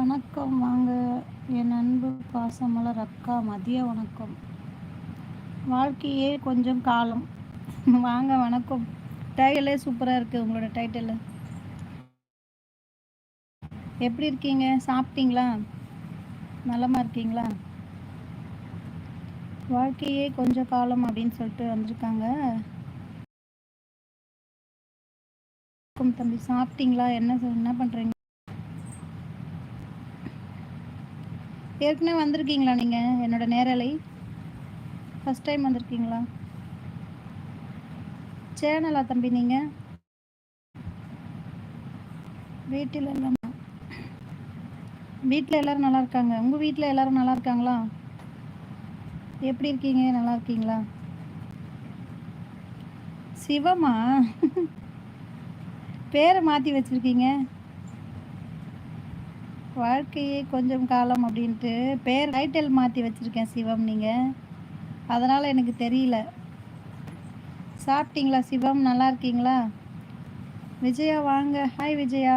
வணக்கம். வாங்க. என் அன்பு பாசமலர் அக்கா மதிய வணக்கம். வாழ்க்கையே கொஞ்சம் காலம். வாங்க வணக்கம். டைட்டிலே சூப்பராக இருக்குது உங்களோட டைட்டில். எப்படி இருக்கீங்க? சாப்பிட்டீங்களா? நலமாக இருக்கீங்களா? வாழ்க்கையே கொஞ்சம் காலம் அப்படின்னு சொல்லிட்டு வந்திருக்காங்க. வணக்கம் தம்பி. சாப்பிட்டீங்களா? என்ன என்ன பண்ணுறீங்க ஏற்கனவே வந்திருக்கீங்களா நீங்கள் என்னோட நேரலை? ஃபஸ்ட் டைம் வந்திருக்கீங்களா? சேனலா தம்பி நீங்கள் வீட்டில் இல்லைம்மா வீட்டில் எல்லாரும் நல்லா இருக்காங்க. உங்கள் வீட்டில் எல்லாரும் நல்லா இருக்காங்களா? எப்படி இருக்கீங்க? நல்லா இருக்கீங்களா? சிவமா பேரை மாற்றி வச்சுருக்கீங்க. வாழ்க்கையே கொஞ்சம் காலம் அப்படின்ட்டு பேர் டைட்டில் மாற்றி வச்சுருக்கேன் சிவம் நீங்கள் அதனால் எனக்கு தெரியல. சாப்பிட்டீங்களா சிவம்? நல்லா இருக்கீங்களா? விஜயா வாங்க. ஹாய் விஜயா.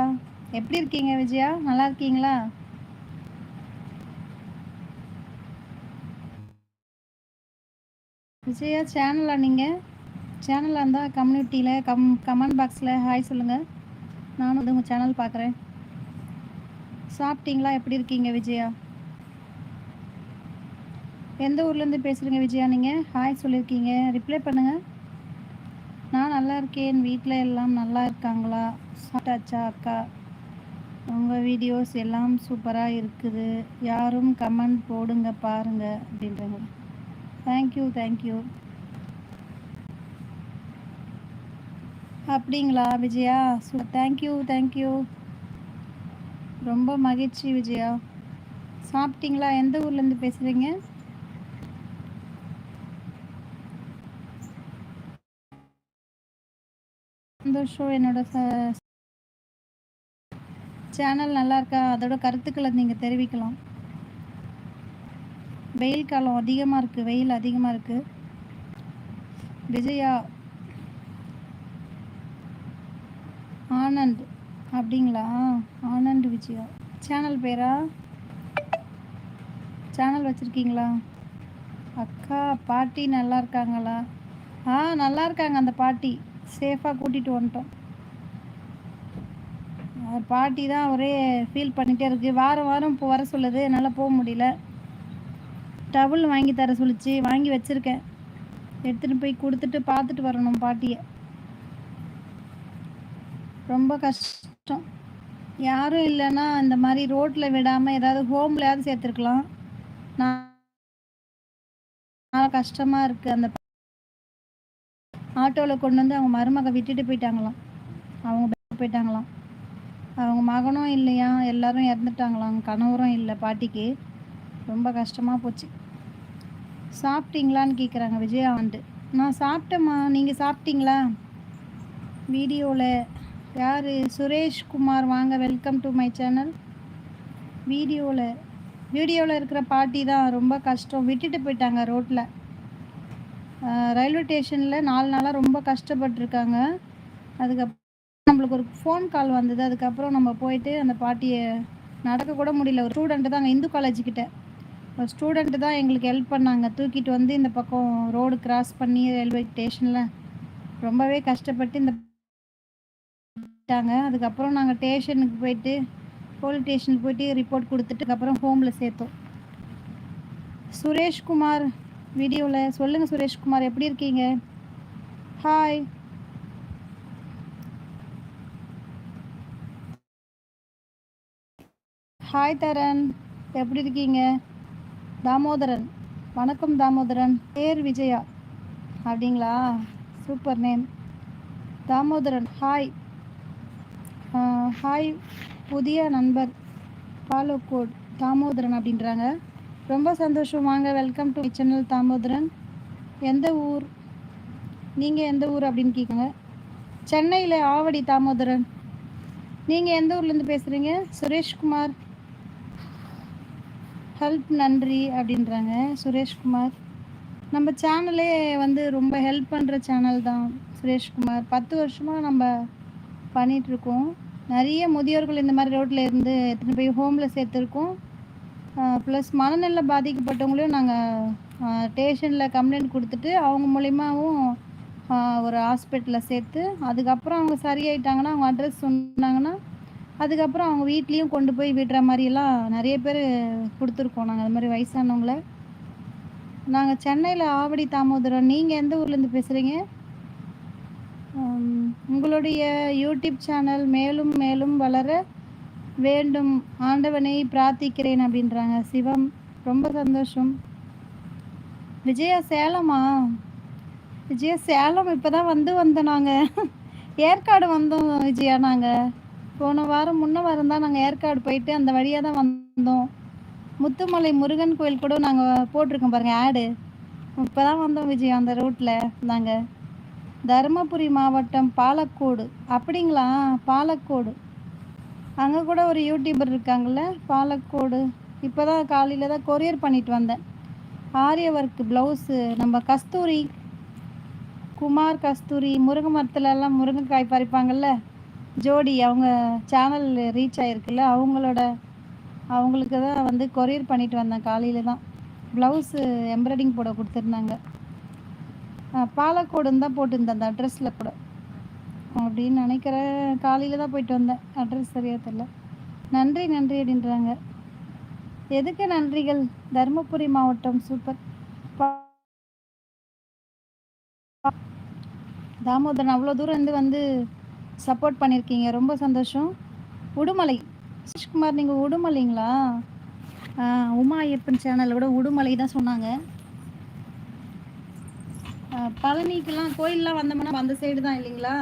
எப்படி இருக்கீங்க விஜயா? நல்லா இருக்கீங்களா? விஜயா சேனலா நீங்கள் சேனலாக இருந்தால் கம்யூனிட்டியில் கம் கமெண்ட் பாக்ஸில் ஹாய் சொல்லுங்கள் நானும் வந்து உங்கள் சேனல் பார்க்குறேன் சாப்பிட்டீங்களா? எப்படி இருக்கீங்க விஜயா? எந்த ஊர்லேருந்து பேசுகிறீங்க விஜயா நீங்கள் ஹாய் சொல்லியிருக்கீங்க ரிப்ளை பண்ணுங்கள் நான் நல்லா இருக்கேன். வீட்டில் எல்லாம் நல்லா இருக்காங்களா? சாப்பிட்டாச்சா அக்கா? உங்கள் வீடியோஸ் எல்லாம் சூப்பராக இருக்குது. யாரும் கமெண்ட் போடுங்க பாருங்க அப்படின்றாங்க. தேங்க்யூ தேங்க்யூ அப்படிங்களா விஜயா? தேங்க்யூ தேங்க்யூ ரொம்ப மகிழ்ச்சி விஜயா. சாப்பிட்டீங்களா? எந்த ஊர்லேருந்து பேசுகிறீங்க சந்தோஷம் என்னோட சேனல் நல்லா இருக்கா? அதோட கருத்துக்களை நீங்கள் தெரிவிக்கலாம். வெயில் காலம் அதிகமாக இருக்குது வெயில் அதிகமாக இருக்குது விஜயா ஆனந்த் அப்படிங்களா? ஆனந்த் விஜயா. சேனல் பேரா? சேனல் வச்சுருக்கீங்களா? அக்கா பாட்டி நல்லா இருக்காங்களா? ஆ நல்லா இருக்காங்க அந்த பாட்டி. சேஃபாக கூட்டிகிட்டு வந்துட்டோம். பாட்டி தான் ஒரே ஃபீல் பண்ணிகிட்டே இருக்குது வாரம் வாரம் இப்போ வர சொல்லுது. என்னால் போக முடியல. டவுல் வாங்கி தர சொல்லிச்சு. வாங்கி வச்சுருக்கேன். எடுத்துகிட்டு போய் கொடுத்துட்டு பார்த்துட்டு வரணும் பாட்டியை. ரொம்ப கஷ்டம் கஷ்டம். யாரும் இல்லைன்னா இந்த மாதிரி ரோட்டில் விடாமல் ஏதாவது ஹோம்லையாவது சேர்த்துருக்கலாம். நான் நான் கஷ்டமாக இருக்குது அந்த ஆட்டோவில் கொண்டு வந்து அவங்க மருமக விட்டுட்டு போயிட்டாங்களாம். அவங்க போயிட்டாங்களாம். அவங்க மகனும் இல்லையா? எல்லாரும் இறந்துட்டாங்களாம். கணவரும் இல்லை பாட்டிக்கு. ரொம்ப கஷ்டமாக போச்சு. சாப்பிட்டீங்களான்னு கேட்குறாங்க விஜயா ஆண்டு. நான் சாப்பிட்டேம்மா. நீங்கள் சாப்பிட்டீங்களா? வீடியோவில் யார்? சுரேஷ் குமார் வாங்க வெல்கம் டு மை சேனல் வீடியோவில் வீடியோவில் இருக்கிற பாட்டி தான் ரொம்ப கஷ்டம். விட்டுட்டு போயிட்டாங்க ரோட்டில் ரயில்வே ஸ்டேஷனில் நாலு நாளாக ரொம்ப கஷ்டப்பட்டிருக்காங்க. அதுக்கப்புறம் நம்மளுக்கு ஒரு ஃபோன் கால் வந்தது. அதுக்கப்புறம் நம்ம போயிட்டு அந்த பாட்டியை நடக்கக்கூட முடியல. ஒரு ஸ்டூடெண்ட்டு தான் இந்து காலேஜுக்கிட்ட ஒரு ஸ்டூடெண்ட்டு தான் எங்களுக்கு ஹெல்ப் பண்ணாங்க. தூக்கிட்டு வந்து இந்த பக்கம் ரோடு கிராஸ் பண்ணி ரயில்வே ஸ்டேஷனில் ரொம்பவே கஷ்டப்பட்டு இந்த விட்டாங்க. அதுக்கப்புறம் நாங்கள் ஸ்டேஷனுக்கு போயிட்டு போலீஸ் ஸ்டேஷனுக்கு போயிட்டு ரிப்போர்ட் கொடுத்துட்டு அப்புறம் ஹோமில் சேர்த்தோம். சுரேஷ்குமார் வீடியோவில் சொல்லுங்கள் சுரேஷ்குமார் எப்படி இருக்கீங்க? ஹாய் ஹாய் தரன் எப்படி இருக்கீங்க? தாமோதரன் வணக்கம் தாமோதரன். பேர் விஜயா. அப்படிங்களா? Super name. Damodaran hi hi புதிய நண்பர் ஃபாலோ கோட் தாமோதரன் அப்படின்றாங்க. ரொம்ப சந்தோஷம். வாங்க வெல்கம் டு சேனல் தாமோதரன். எந்த ஊர்? நீங்கள் எந்த ஊர் அப்படின்னு கேட்குங்க சென்னையில் ஆவடி தாமோதரன். நீங்கள் எந்த ஊர்லேருந்து பேசுகிறீங்க சுரேஷ்குமார். ஹெல்ப் நன்றி அப்படின்றாங்க சுரேஷ்குமார். நம்ம சேனலே வந்து ரொம்ப ஹெல்ப் பண்ணுற சேனல் தான் சுரேஷ்குமார். பத்து வருஷமாக நம்ம பண்ணிகிட்ருக்கோம் நிறைய முதியோர்கள் இந்த மாதிரி ரோட்டில் இருந்து எடுத்துகிட்டு போய் ஹோமில் சேர்த்துருக்கோம். ப்ளஸ் மனநல பாதிக்கப்பட்டவங்களையும் நாங்கள் ஸ்டேஷனில் கம்ப்ளைண்ட் கொடுத்துட்டு அவங்க மூலிமாவும் ஒரு ஹாஸ்பிட்டலில் சேர்த்து அதுக்கப்புறம் அவங்க சரியாயிட்டாங்கன்னா அவங்க அட்ரஸ் சொன்னாங்கன்னா அதுக்கப்புறம் அவங்க வீட்லேயும் கொண்டு போய் விடுற மாதிரியெல்லாம் நிறைய பேர் கொடுத்துருக்கோம் நாங்கள் அது மாதிரி வயசானவங்கள. நாங்கள் சென்னையில் ஆவடி தாமோதரம் நீங்கள் எந்த ஊர்லேருந்து பேசுகிறீங்க உங்களுடைய யூடியூப் சேனல் மேலும் மேலும் வளர வேண்டும். ஆண்டவனை பிரார்த்திக்கிறேன் அப்படின்றாங்க. சிவம் ரொம்ப சந்தோஷம். விஜயா சேலமா? விஜயா சேலம் இப்போ தான் வந்து வந்தோம் நாங்கள் ஏற்காடு வந்தோம் விஜயா நாங்கள் போன வாரம் முன்ன வாரம் தான் நாங்கள் ஏற்காடு போயிட்டு அந்த வழியாக தான் வந்தோம். முத்துமலை முருகன் கோயில் கூட நாங்கள் போட்டிருக்கோம் பாருங்கள் ஆடு. இப்போ தான் வந்தோம் விஜயா அந்த ரூட்டில் நாங்கள் தருமபுரி மாவட்டம் பாலக்கோடு. அப்படிங்களா? பாலக்கோடு. அங்கே கூட ஒரு யூடியூபர் இருக்காங்கள்ல பாலக்கோடு. இப்போ தான் காலையில் தான் கொரியர் பண்ணிட்டு வந்தேன். ஆரிய ஒர்க் ப்ளவுஸு நம்ம கஸ்தூரி குமார் கஸ்தூரி முருங்கை மரத்துலலாம் முருங்கைக்காய் பறிப்பாங்கள்ல ஜோடி அவங்க சேனல் ரீச் ஆகிருக்குல்ல அவங்களோட அவங்களுக்கு தான் வந்து கொரியர் பண்ணிட்டு வந்தேன் காலையில் தான். ப்ளவுஸு எம்ப்ராய்டிங் போட கொடுத்துருந்தாங்க. பாலக்கோடுன்னு தான் போட்டிருந்தேன் அந்த அட்ரஸில் கூட. அப்படின்னு நினைக்கிறேன் காலையில் தான் போயிட்டு வந்தேன். அட்ரஸ் சரியாக தெரில நன்றி நன்றி அப்படின்றாங்க. எதுக்கு நன்றிகள்? தருமபுரி மாவட்டம் சூப்பர். தாமோதரன் அவ்வளோ தூரம் இருந்து வந்து சப்போர்ட் பண்ணியிருக்கீங்க. ரொம்ப சந்தோஷம். உடுமலை. சுஷ்குமார் நீங்கள் உடுமலைங்களா? உமா ஐயப்பன் சேனலில் விட உடுமலை தான் சொன்னாங்க. பழனிக்கெல்லாம் கோயிலெலாம் வந்தோம்னா அந்த சைடு தான் இல்லைங்களா?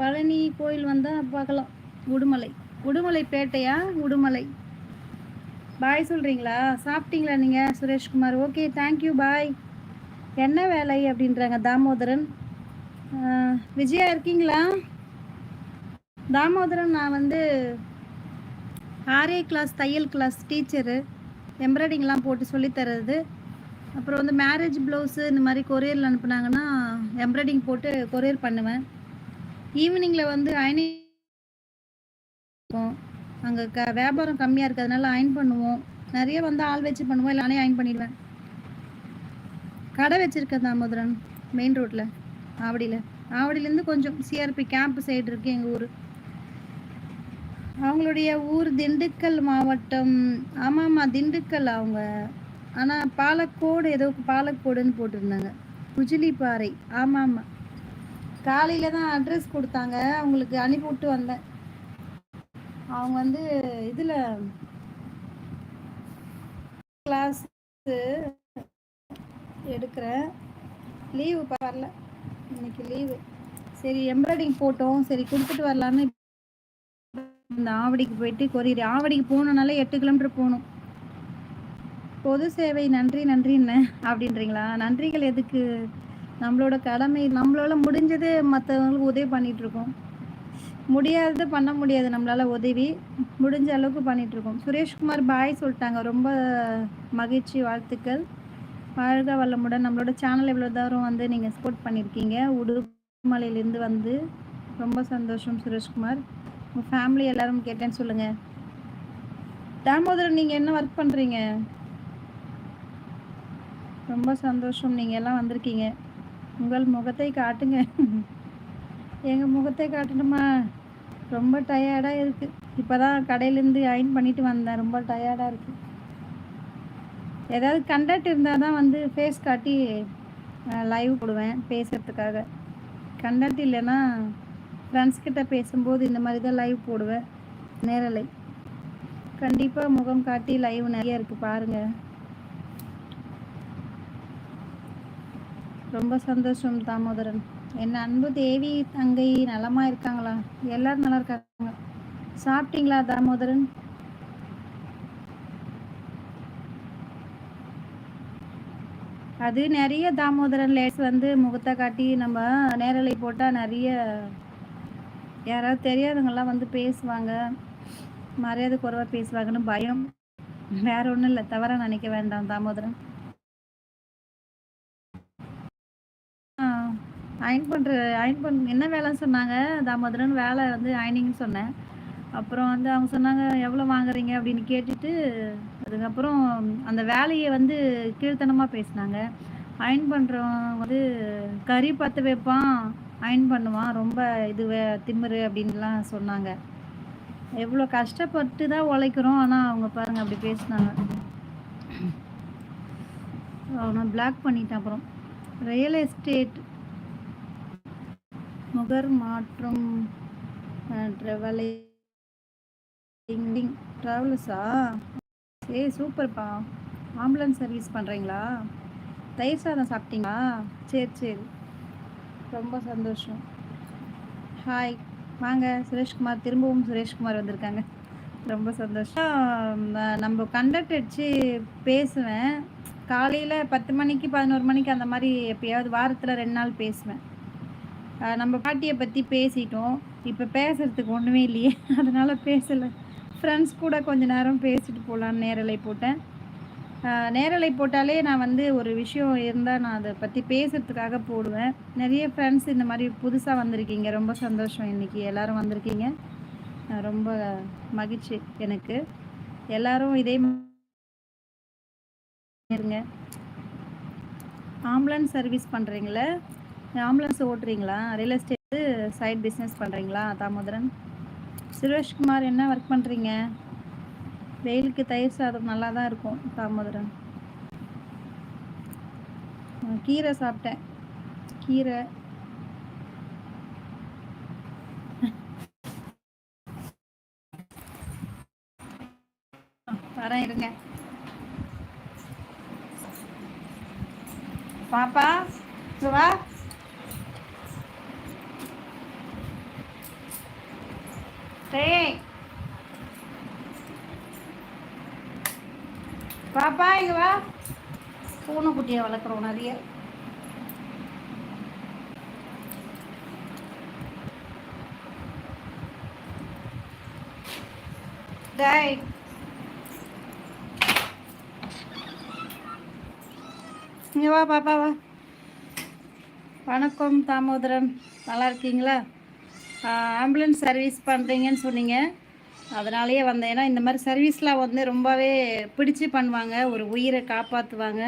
பழனி கோயில் வந்தால் பார்க்கலாம். உடுமலை. உடுமலை பேட்டையா? உடுமலை. பாய் சொல்கிறீங்களா சாப்பிட்டீங்களா நீங்கள் சுரேஷ்குமார்? ஓகே தேங்க்யூ பாய் என்ன வேலை அப்படின்றாங்க தாமோதரன்? விஜயா இருக்கீங்களா? தாமோதரன் நான் வந்து ஆரே கிளாஸ் தையல் கிளாஸ் டீச்சரு எம்ப்ராய்டிங்லாம் போட்டு சொல்லித்தரது அப்புறம் வந்து மேரேஜ் ப்ளவுஸு இந்த மாதிரி கொரியரில் அனுப்புனாங்கன்னா எம்ப்ராய்டிங் போட்டு கொரியர் பண்ணுவேன். ஈவினிங்கில் வந்து அயனிங் அங்கே க வியாபாரம் கம்மியாக இருக்கிறதுனால அயன் பண்ணுவோம். நிறைய வந்து ஆள் வச்சு பண்ணுவோம். இல்லை அயன் பண்ணிடுவேன். கடை வச்சுருக்கேன் தாமோதரன் மெயின் ரோட்டில் ஆவடியில். ஆவடியிலேருந்து கொஞ்சம் சிஆர்பி கேம்ப் சைடு இருக்குது எங்கள் ஊர். அவங்களுடைய ஊர் திண்டுக்கல் மாவட்டம். ஆமாம் ஆமாம் திண்டுக்கல் அவங்க. ஆனால் பாலக்கோடு ஏதோ பாலக்கோடுன்னு போட்டிருந்தாங்க. குஜிலிப்பாறை ஆமாம் ஆமாம் காலையில் தான் அட்ரஸ் கொடுத்தாங்க. அவங்களுக்கு அனுப்பிவிட்டு வந்தேன். அவங்க வந்து இதில் கிளாஸ் எடுக்கிறேன் லீவு வரல. இன்னைக்கு லீவு சரி எம்ப்ராய்டிங் போட்டோம். சரி கொடுத்துட்டு வரலான்னு. இந்த ஆவடிக்கு போயிட்டு கொரியர். ஆவடிக்கு போகணுனால எட்டு கிலோமீட்டர் போகணும். பொது சேவை நன்றி நன்றி என்ன? அப்படின்றீங்களா? நன்றிகள் எதுக்கு? நம்மளோட கடமை நம்மளால முடிஞ்சது மற்றவங்களுக்கு உதவி பண்ணிகிட்ருக்கோம் முடியாதது பண்ண முடியாது நம்மளால் உதவி. முடிஞ்ச அளவுக்கு பண்ணிகிட்ருக்கோம் சுரேஷ்குமார் பாய் சொல்லிட்டாங்க. ரொம்ப மகிழ்ச்சி வாழ்த்துக்கள். வாழ்க வல்லமுடன் நம்மளோட சேனல் எவ்வளோ தூரம் வந்து நீங்கள் சப்போர்ட் பண்ணியிருக்கீங்க. உடுமலையிலேருந்து வந்து ரொம்ப சந்தோஷம் சுரேஷ்குமார். உங்கள் ஃபேமிலி எல்லாரும் கேட்டேன்னு சொல்லுங்கள் தாமோதரன் நீங்கள் என்ன ஒர்க் பண்ணுறீங்க ரொம்ப சந்தோஷம். நீங்கள் எல்லாம் வந்திருக்கீங்க. உங்கள் முகத்தை காட்டுங்க. எங்கள் முகத்தை காட்டணுமா? ரொம்ப டயர்டாக இருக்குது இப்போ தான் கடையிலேருந்து அயன் பண்ணிட்டு வந்தேன். ரொம்ப டயர்டாக இருக்குது ஏதாவது கண்டக்ட் இருந்தால் தான் வந்து ஃபேஸ் காட்டி லைவ் போடுவேன் பேசுகிறதுக்காக கண்டக்ட் இல்லைன்னா ஃப்ரெண்ட்ஸ்கிட்ட பேசும்போது இந்த மாதிரி தான் லைவ் போடுவேன். நேரலை. கண்டிப்பாக முகம் காட்டி லைவ் நிறைய இருக்குது பாருங்கள் ரொம்ப சந்தோஷம் தாமோதரன். என் அன்பு தேவி தங்கை நலமா இருக்காங்களா? எல்லாரும் நல்லா இருக்காங்க. சாப்பிட்டீங்களா தாமோதரன்? அது நிறைய தாமோதரன் லேஸ் வந்து முகத்தை காட்டி நம்ம நேரலை போட்டால் நிறைய யாராவது தெரியாதவங்கெல்லாம் வந்து பேசுவாங்க. மரியாதை குறைவாக பேசுவாங்கன்னு பயம். வேற ஒன்றும் இல்லை தவறாக நினைக்க வேண்டாம் தாமோதரன். அயன் பண்ணுற அயன் பண் என்ன வேலைன்னு சொன்னாங்க? தாமோதரன் வேலை வந்து அயனிங்னு சொன்னேன். அப்புறம் வந்து அவங்க சொன்னாங்க எவ்வளோ வாங்குறீங்க? அப்படின்னு கேட்டுட்டு அதுக்கப்புறம் அந்த வேலையை வந்து கீழ்த்தனமாக பேசினாங்க. அயன் பண்ணுறவன் வந்து கறி பற்ற வைப்பான் அயன் பண்ணுவான் ரொம்ப இது திமிரு அப்படின்லாம் சொன்னாங்க. எவ்வளோ கஷ்டப்பட்டு தான் உழைக்கிறோம் ஆனால் அவங்க பாருங்கள் அப்படி பேசினாங்க. அவனை பிளாக் பண்ணிட்டேன் அப்புறம். ரியல் எஸ்டேட் முகர் மாற்றம் ட்ரெவலிங் ட்ராவல்ஸா சரி சூப்பர்ப்பா ஆம்புலன்ஸ் சர்வீஸ் பண்ணுறீங்களா தயிர் சாதம் சாப்பிட்டீங்களா? சரி சரி. ரொம்ப சந்தோஷம். ஹாய் வாங்க சுரேஷ்குமார். திரும்பவும் சுரேஷ்குமார் வந்திருக்காங்க. ரொம்ப சந்தோஷம். நம்ம கண்டக்ட் அடித்து பேசுவேன். காலையில் பத்து மணிக்கு பதினோரு மணிக்கு அந்த மாதிரி எப்பயாவது வாரத்தில் ரெண்டு நாள் பேசுவேன். நம்ம பாட்டியை பற்றி பேசிட்டோம். இப்போ பேசுகிறதுக்கு ஒன்றுமே இல்லையே. அதனால் பேசலை. ஃப்ரெண்ட்ஸ் கூட கொஞ்ச நேரம் பேசிட்டு போகலான்னு நேரலை போட்டேன். நேரலை போட்டாலே நான் வந்து ஒரு விஷயம் இருந்தால் நான் அதை பற்றி பேசுகிறதுக்காக போடுவேன். நிறைய ஃப்ரெண்ட்ஸ் இந்த மாதிரி புதுசாக வந்திருக்கீங்க. ரொம்ப சந்தோஷம் இன்றைக்கி எல்லோரும் வந்திருக்கீங்க. ரொம்ப மகிழ்ச்சி எனக்கு. எல்லோரும் இதே இருங்க. ஆம்புலன்ஸ் சர்வீஸ் பண்ணுறீங்களே ஆம்புலன்ஸ் ஓட்டுறீங்களா? ரியல் எஸ்டேட்டு சைட் பிஸ்னஸ் பண்ணுறீங்களா தாமோதரன்? சுரேஷ்குமார் என்ன ஒர்க் பண்ணுறீங்க வெயிலுக்கு தயிர் சாதம் நல்லா தான் இருக்கும் தாமோதரன். கீரை சாப்பிட்டேன். கீரை. வரேன் இருங்க பாப்பா வா டேய் பாப்பா இங்க வா பூனைக்குட்டியை வளர்க்குறோம் நிறைய. டேய். இங்கே வா பாப்பா வா. வணக்கம் தாமோதரன். நல்லா இருக்கீங்களா? ஆம்புலன்ஸ் சர்வீஸ் பண்ணுறீங்கன்னு சொன்னீங்க. அதனாலேயே வந்தேன். ஏன்னா இந்த மாதிரி சர்வீஸ்லாம் வந்து ரொம்பவே பிடிச்சி பண்ணுவாங்க. ஒரு உயிரை காப்பாற்றுவாங்க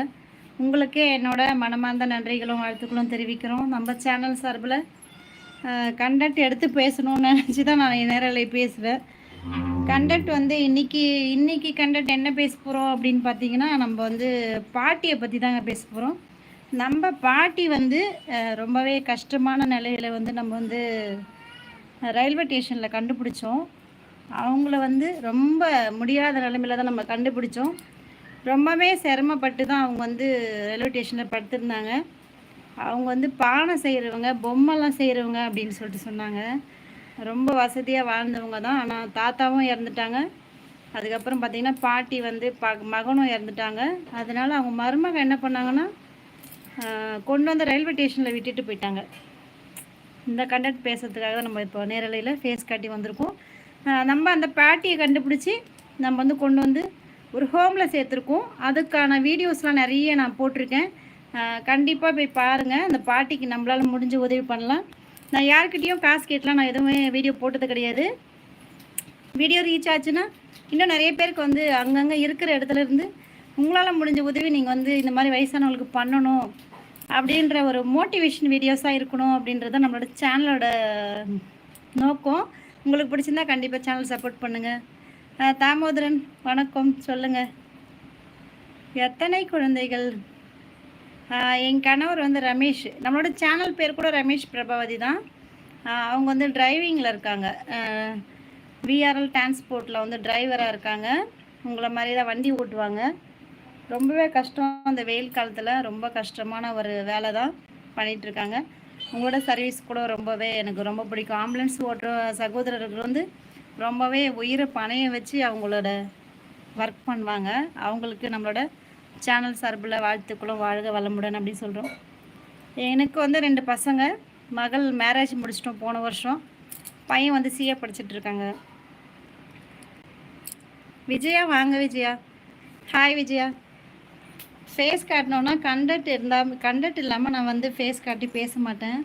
உங்களுக்கே என்னோட மனமார்ந்த நன்றிகளும் வாழ்த்துக்களும் தெரிவிக்கிறோம். நம்ம சேனல் சார்பில் கண்டக்ட் எடுத்து பேசணும்னு நினச்சி தான் நான் நேரலை பேசுவேன் கண்டக்ட் வந்து இன்னைக்கு இன்றைக்கி கண்டக்ட் என்ன பேச போகிறோம் அப்படின்னு பார்த்தீங்கன்னா நம்ம வந்து பாட்டியை பற்றி தாங்க பேச போகிறோம் நம்ம பாட்டி வந்து ரொம்பவே கஷ்டமான நிலையில் வந்து நம்ம வந்து ரயில்வே ஸ்டேஷனில் கண்டுபிடிச்சோம். அவங்கள வந்து ரொம்ப முடியாத நிலமையில தான் நம்ம கண்டுபிடிச்சோம். ரொம்பவே சிரமப்பட்டு தான் அவங்க வந்து ரயில்வே ஸ்டேஷனில் படுத்திருந்தாங்க. அவங்க வந்து பானை செய்கிறவங்க பொம்மைலாம் செய்கிறவங்க அப்படின்னு சொல்லிட்டு சொன்னாங்க. ரொம்ப வசதியாக வாழ்ந்தவங்க தான். ஆனால் தாத்தாவும் இறந்துட்டாங்க. அதுக்கப்புறம் பார்த்திங்கன்னா பாட்டி வந்து ப மகனும் இறந்துட்டாங்க. அதனால் அவங்க மருமக என்ன பண்ணாங்கன்னா கொண்டு வந்து ரயில்வே ஸ்டேஷனில் விட்டுட்டு போயிட்டாங்க. இந்த கண்டக்ட் பேசுறதுக்காக தான் நம்ம இப்போ நேரலையில் ஃபேஸ் காட்டி வந்திருக்கோம். நம்ம அந்த பாட்டியை கண்டுபிடிச்சி நம்ம வந்து கொண்டு வந்து ஒரு ஹோமில் சேர்த்துருக்கோம். அதுக்கான வீடியோஸ்லாம் நிறைய நான் போட்டிருக்கேன். கண்டிப்பாக போய் பாருங்கள் அந்த பாட்டிக்கு நம்மளால் முடிஞ்ச உதவி பண்ணலாம். நான் யார்கிட்டேயும் காசு கேட்டலாம் நான் எதுவுமே வீடியோ போட்டது கிடையாது. வீடியோ ரீச் ஆச்சுன்னா இன்னும் நிறைய பேருக்கு வந்து அங்கங்கே இருக்கிற இடத்துல இருந்து உங்களால் முடிஞ்ச உதவி நீங்கள் வந்து இந்த மாதிரி வயசானவங்களுக்கு பண்ணணும் அப்படின்ற ஒரு மோட்டிவேஷன் வீடியோஸாக இருக்கணும் அப்படின்றது நம்மளோட சேனலோட நோக்கம். உங்களுக்கு பிடிச்சிருந்தா கண்டிப்பாக சேனல் சப்போர்ட் பண்ணுங்கள் தாமோதரன் வணக்கம். சொல்லுங்கள் எத்தனை குழந்தைகள்? என் கணவர் வந்து ரமேஷ். நம்மளோட சேனல் பேர் கூட ரமேஷ் பிரபாவதி தான். அவங்க வந்து டிரைவிங்கில் இருக்காங்க. விஆர்எல் டிரான்ஸ்போர்ட்டில் வந்து டிரைவராக இருக்காங்க. உங்களை மாதிரி தான் வண்டி ஓட்டுவாங்க. ரொம்பவே கஷ்டம் அந்த வெயில் காலத்தில். ரொம்ப கஷ்டமான ஒரு வேலை தான் பண்ணிகிட்ருக்காங்க உங்களோட சர்வீஸ் கூட ரொம்பவே எனக்கு ரொம்ப பிடிக்கும். ஆம்புலன்ஸ் ஓட்டுற சகோதரர்கள் வந்து ரொம்பவே உயிரை பணைய வச்சு அவங்களோட ஒர்க் பண்ணுவாங்க. அவங்களுக்கு நம்மளோட சேனல் சார்பில் வாழ்த்துக்களும் வாழ்க வளமுடன் அப்படின்னு சொல்கிறோம் எனக்கு வந்து ரெண்டு பசங்க. மகள் மேரேஜ் முடிச்சிட்டோம் போன வருஷம். பையன் வந்து சிஏ படிச்சுட்ருக்காங்க விஜயா வாங்க விஜயா. ஹாய் விஜயா. ஃபேஸ் காட்டினோன்னா கண்டக்ட் இருந்தால் கண்டக்ட் இல்லாமல் நான் வந்து ஃபேஸ் காட்டி பேச மாட்டேன்.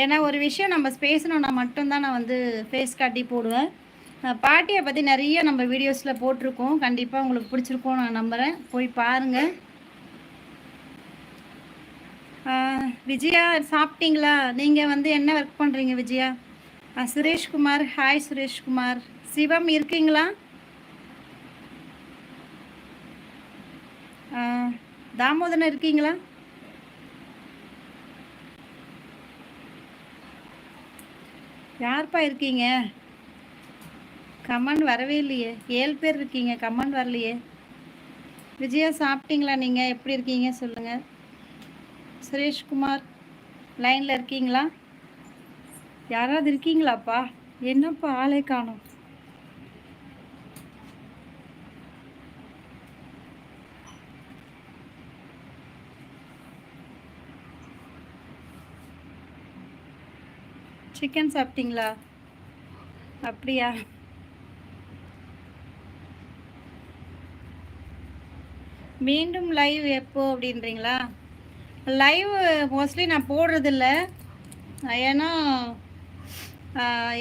ஏன்னா ஒரு விஷயம் நம்ம பேசணுன்னா மட்டும்தான் நான் வந்து ஃபேஸ் காட்டி போடுவேன். பாட்டியை பற்றி நிறைய நம்ம வீடியோஸில் போட்டிருக்கோம். கண்டிப்பாக உங்களுக்கு பிடிச்சிருக்கோம் நான் நம்புகிறேன் போய் பாருங்கள் விஜயா சாப்பிட்டீங்களா? நீங்கள் வந்து என்ன ஒர்க் பண்ணுறீங்க விஜயா? சுரேஷ்குமார் ஹாய் சுரேஷ்குமார். சிவம் இருக்கீங்களா? தாமோதரன் இருக்கீங்களா? யார்ப்பா இருக்கீங்க? கமெண்ட் வரவே இல்லையே. ஏழு பேர் இருக்கீங்க கமெண்ட் வரலையே. விஜயா சாப்பிட்டீங்களா நீங்கள் எப்படி இருக்கீங்க? சொல்லுங்கள் சுரேஷ்குமார் லைனில் இருக்கீங்களா? யாராவது இருக்கீங்களாப்பா? என்னப்பா ஆளே காணும். சிக்கன் சாப்பிட்டீங்களா? அப்படியா? மீண்டும் லைவ் எப்போ அப்படின்றீங்களா? லைவ் மோஸ்ட்லி நான் போடுறதில்ல. ஏன்னா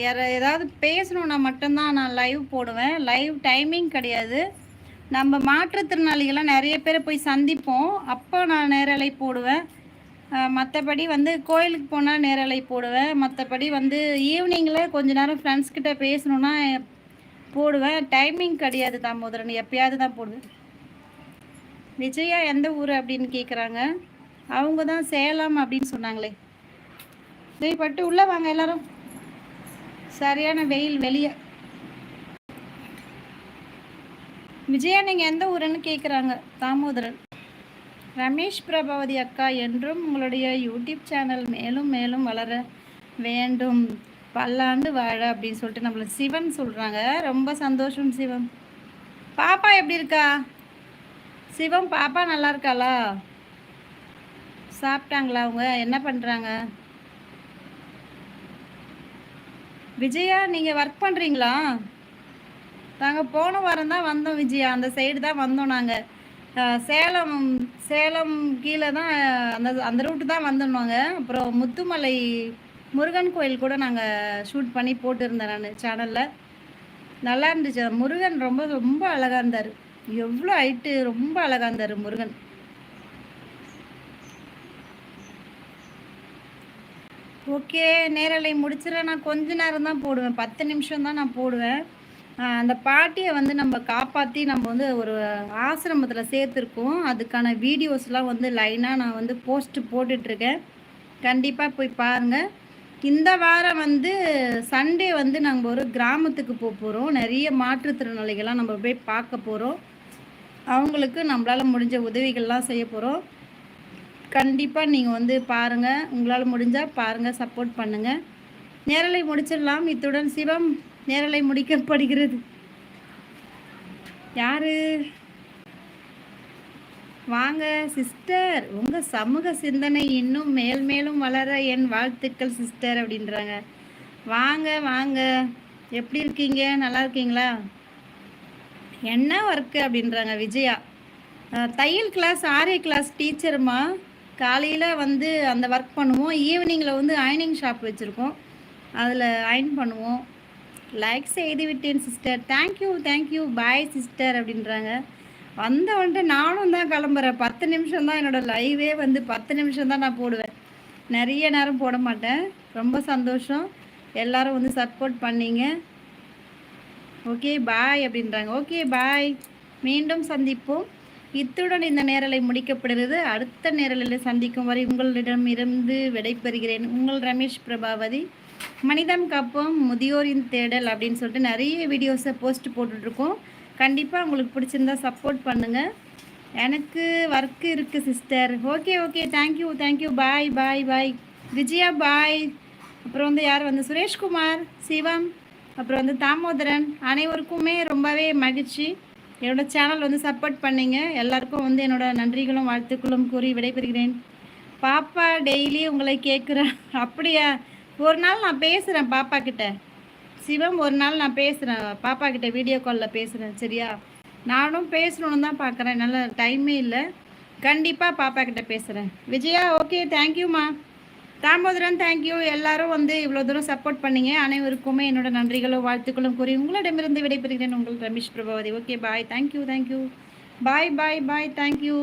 யார ஏதாவது பேசணுன்னா மட்டும்தான் நான் லைவ் போடுவேன். லைவ் டைமிங் கிடையாது. நம்ம மாற்றுத்திறனாளிகள்லாம் நிறைய பேர் போய் சந்திப்போம். அப்போ நான் நேரலை போடுவேன். மற்றபடி வந்து கோயிலுக்கு போனால் நேரலை போடுவேன். மற்றபடி வந்து ஈவினிங்கில் கொஞ்ச நேரம் ஃப்ரெண்ட்ஸ் கிட்ட பேசணுன்னா போடுவேன். டைமிங் கிடையாது தான் தாமோதரன் எப்பயாவது தான் போடுவேன் விஜயா எந்த ஊர் அப்படின்னு கேட்குறாங்க அவங்க தான் சேலம் அப்படின்னு சொன்னாங்களே. சரி பட்டு உள்ளே வாங்க எல்லாரும். சரியான வெயில் வெளியே. விஜயா நீங்கள் எந்த ஊருன்னு கேட்குறாங்க தாமோதரன். ரமேஷ் பிரபாவதி அக்கா என்றும் உங்களுடைய யூடியூப் சேனல் மேலும் மேலும் வளர வேண்டும். பல்லாண்டு வாழ அப்படின்னு சொல்லிட்டு நம்மள சிவன் சொல்கிறாங்க ரொம்ப சந்தோஷம் சிவன். பாப்பா எப்படி இருக்கா? சிவம் பாப்பா நல்லா இருக்காளா? சாப்பிட்டாங்களா அவங்க? என்ன பண்ணுறாங்க விஜயா நீங்கள் ஒர்க் பண்ணுறீங்களா நாங்கள் போன வாரம் தான் வந்தோம் விஜயா. அந்த சைடு தான் வந்தோம் நாங்கள் சேலம் சேலம் கீழே தான் அந்த அந்த ரூட்டு தான் வந்துடுவாங்க அப்புறம் முத்துமலை முருகன் கோயில் கூட நாங்கள் ஷூட் பண்ணி போட்டுருந்தேன் நான் சேனலில் நல்லா இருந்துச்சு. முருகன் ரொம்ப ரொம்ப அழகாக இருந்தார். எவ்வளோ ஹைட்டு ரொம்ப அழகாக இருந்தார் முருகன். ஓகே நேரலை முடிச்சிட நான் கொஞ்ச நேரம் தான் போடுவேன். பத்து நிமிஷம் தான் நான் போடுவேன். அந்த பாட்டியை வந்து நம்ம காப்பாற்றி நம்ம வந்து ஒரு ஆசிரமத்தில் சேர்த்துருக்கோம். அதுக்கான வீடியோஸ்லாம் வந்து லைனாக நான் வந்து போஸ்ட்டு போட்டுட்ருக்கேன். கண்டிப்பாக போய் பாருங்கள் இந்த வாரம் வந்து சண்டே வந்து நாங்கள் ஒரு கிராமத்துக்கு போக போகிறோம் நிறைய மாற்றுத்திறனாளிகள்லாம் நம்ம போய் பார்க்க போகிறோம் அவங்களுக்கு நம்மளால் முடிஞ்ச உதவிகள்லாம் செய்ய போகிறோம் கண்டிப்பாக நீங்கள் வந்து பாருங்கள் உங்களால் முடிஞ்சால் பாருங்கள் சப்போர்ட் பண்ணுங்கள் நேரலை முடிச்சிடலாம். இத்துடன் சிவம் நேரலை முடிக்கப்படுகிறது. யாரு? வாங்க சிஸ்டர் உங்கள் சமூக சிந்தனை இன்னும் மேல் மேலும் வளர என் வாழ்த்துக்கள் சிஸ்டர் அப்படின்றாங்க. வாங்க வாங்க. எப்படி இருக்கீங்க? நல்லா இருக்கீங்களா? என்ன ஒர்க்கு அப்படின்றாங்க விஜயா? தையல் கிளாஸ் ஆரிய கிளாஸ் டீச்சருமா காலையில் வந்து அந்த ஒர்க் பண்ணுவோம். ஈவினிங்கில் வந்து அயனிங் ஷாப் வச்சுருக்கோம். அதில் அயன் பண்ணுவோம். லைக் செய்து விட்டேன் sister thank you thank you bye sister அப்படின்றாங்க. வந்த வந்துட்டு நானும் தான் கிளம்புறேன். பத்து நிமிஷம் தான் என்னோடய லைவே வந்து பத்து நிமிஷம் தான் நான் போடுவேன். நிறைய நேரம் போட மாட்டேன். ரொம்ப சந்தோஷம். எல்லோரும் வந்து சப்போர்ட் பண்ணிங்க. ஓகே பாய் அப்படின்றாங்க. ஓகே பாய் மீண்டும் சந்திப்போம். இத்துடன் இந்த நேரலை முடிக்கப்படுகிறது. அடுத்த நேரலில் சந்திக்கும் வரை உங்களிடம் இருந்து விடைபெறுகிறேன். உங்கள் ரமேஷ் பிரபாவதி. மனிதம் காப்போம் முதியோரின் தேடல் அப்படின்னு சொல்லிட்டு நிறைய வீடியோஸை போஸ்ட் போட்டுட்ருக்கோம். கண்டிப்பாக உங்களுக்கு பிடிச்சிருந்தா சப்போர்ட் பண்ணுங்கள் எனக்கு ஒர்க்கு இருக்குது sister okay okay thank you thank you bye bye bye Vijaya bye அப்புறம் வந்து யார் வந்து? சுரேஷ்குமார் சிவம். அப்புறம் வந்து தாமோதரன் அனைவருக்குமே ரொம்பவே மகிழ்ச்சி. என்னோட சேனல் வந்து சப்போர்ட் பண்ணிங்க. எல்லாருக்கும் வந்து என்னோட நன்றிகளும் வாழ்த்துக்களும் கூறி விடைபெறுகிறேன். பாப்பா டெய்லி உங்களை கேட்குறேன் அப்படியா? ஒரு நாள் நான் பேசுகிறேன் பாப்பா கிட்ட. சிவம் ஒரு நாள் நான் பேசுகிறேன் பாப்பா கிட்ட வீடியோ காலில் பேசுகிறேன் சரியா? நானும் பேசணுன்னு தான் பார்க்குறேன் நல்ல டைமே இல்லை. கண்டிப்பாக பாப்பா கிட்ட பேசுகிறேன் விஜயா ஓகே தேங்க்யூம்மா தாமோதரன் தேங்க்யூ எல்லாரும் வந்து இவ்வளோ தூரம் சப்போர்ட் பண்ணீங்க. அனைவருக்குமே என்னோட நன்றிகளும் வாழ்த்துக்களும் கூறி உங்களிடமிருந்து விடைபெறுகிறேன் உங்கள் Ramesh Prabhavathi. Okay bye thank you thank you bye bye bye thank you